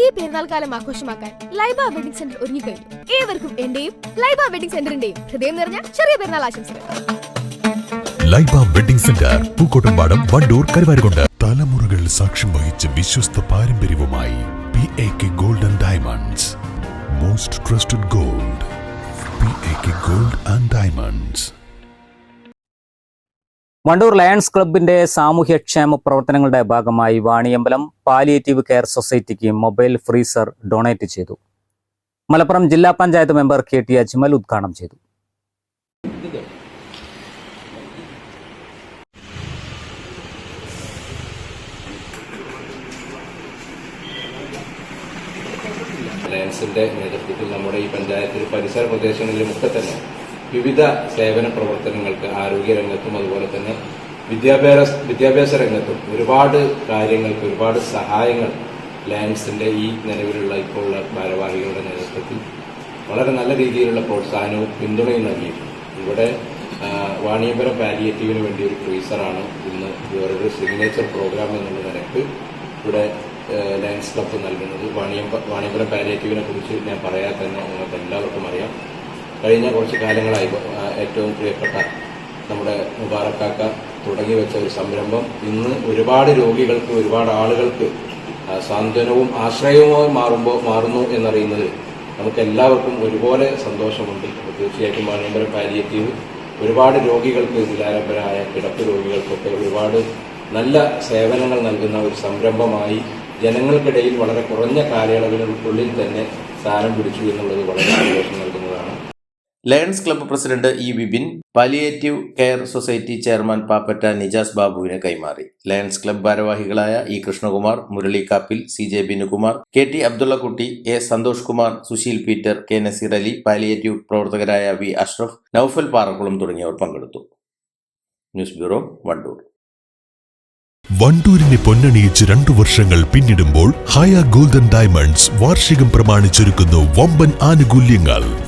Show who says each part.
Speaker 1: ഈ പെരുന്നാൾ കാലം ആഘോഷമാക്കാൻ ലൈബ വെഡിംഗ് സെന്റർ ഒരുങ്ങി കഴിഞ്ഞു. ഏവർക്കും എന്റെയും ലൈബ വെഡിംഗ് സെന്ററിന്റെയും ഹൃദയം നിറഞ്ഞ ചെറിയ പെരുന്നാൾ ആശംസകൾ.
Speaker 2: Laiba wedding centre Pookkottumpadam Wandoor Karuvarakundu. തലമുറകൾ സാക്ഷ്യം വഹിച്ച വിശ്വസ്ത പാരമ്പര്യവുമായി P A K gold and diamonds most trusted gold P A K gold and diamonds
Speaker 3: Wandoor Lions ക്ലബിന്റെ സാമൂഹ്യക്ഷേമ പ്രവർത്തനങ്ങളുടെ ഭാഗമായി വാണിയമ്പലം പാലിയേറ്റീവ് കെയർ സൊസൈറ്റിക്ക് മൊബൈൽ ഫ്രീസർ ഡൊണേറ്റ് ചെയ്തു. മലപ്പുറം ജില്ലാ panchayat member K T Ajmal ഉദ്ഘാടനം ചെയ്തു.
Speaker 4: ലയൺസിന്റെ നേതൃത്വത്തിൽ നമ്മുടെ ഈ പഞ്ചായത്തിൽ പരിസര പ്രദേശങ്ങളിലുമൊക്കെ തന്നെ വിവിധ സേവന പ്രവർത്തനങ്ങൾക്ക് ആരോഗ്യരംഗത്തും അതുപോലെ തന്നെ വിദ്യാഭ്യാസ വിദ്യാഭ്യാസ രംഗത്തും ഒരുപാട് കാര്യങ്ങൾക്ക് ഒരുപാട് സഹായങ്ങൾ ലയൻസിന്റെ ഈ നിലവിലുള്ള ഇപ്പോൾ ഉള്ള ഭാരവാഹികളുടെ നേതൃത്വത്തിൽ വളരെ നല്ല രീതിയിലുള്ള പ്രോത്സാഹനവും പിന്തുണയും നൽകിയിട്ടുണ്ട്. ഇവിടെ വാണിയപുരം പാലിയേറ്റീവിന് വേണ്ടി ഒരു ഫ്രീസറാണ് ഇന്ന് വേറൊരു സിഗ്നേച്ചർ പ്രോഗ്രാം എന്നുള്ള നിലയ്ക്ക് ഇവിടെ ലയൻസ് ക്ലബ്ബ് നൽകുന്നത്. വാണിയമ്പലം പാലിയേറ്റീവിനെ കുറിച്ച് ഞാൻ പറയാൻ തന്നെ നിങ്ങൾക്ക് എല്ലാവർക്കും അറിയാം. കഴിഞ്ഞ കുറച്ച് കാലങ്ങളായി ഏറ്റവും പ്രിയപ്പെട്ട നമ്മുടെ മുബാറക്കാക്ക തുടങ്ങി വെച്ച ഒരു സംരംഭം. ഇന്ന് ഒരുപാട് രോഗികൾക്ക് ഒരുപാട് ആളുകൾക്ക് സാന്ത്വനവും ആശ്രയവുമായി മാറുമ്പോൾ മാറുന്നു എന്നറിയുന്നത് നമുക്ക് എല്ലാവർക്കും ഒരുപോലെ സന്തോഷമുണ്ട്. തീർച്ചയായിട്ടും വാണിയമ്പലം പാലിയേറ്റീവ് ഒരുപാട് രോഗികൾക്ക് നിലാരംഭരായ കിടപ്പ് രോഗികൾക്കൊക്കെ ഒരുപാട് നല്ല സേവനങ്ങൾ നൽകുന്ന ഒരു സംരംഭമായി ജനങ്ങൾക്കിടയിൽ വളരെ കുറഞ്ഞ കാലയളവിനുള്ളിൽ തന്നെ സ്ഥാനം പിടിച്ചു എന്നുള്ളത് വളരെ സന്തോഷം
Speaker 5: Lions club president E Vipin palliative care society chairman Pappatta Nijas ബാബുവിന് കൈമാറി. ലയൺസ് ക്ലബ്ബ് ഭാരവാഹികളായ E Krishnakumar Murali Kappil C J Binukumar K T Abdullakutty A Santhosh Kumar Susheel Peter K Naseer Ali palliative പ്രവർത്തകരായ V Ashraf Noufal Parakkulam തുടങ്ങിയവർ പങ്കെടുത്തു. News bureau Wandoor.
Speaker 2: വണ്ടൂരിനെ പൊന്നണിയിച്ച് രണ്ടു വർഷങ്ങൾ പിന്നിടുമ്പോൾ ഹയ ഗോൾഡൻ ഡയമണ്ട്സ് വാർഷികം പ്രമാണിച്ചൊരുക്കുന്നു വമ്പൻ ആനുകൂല്യങ്ങൾ.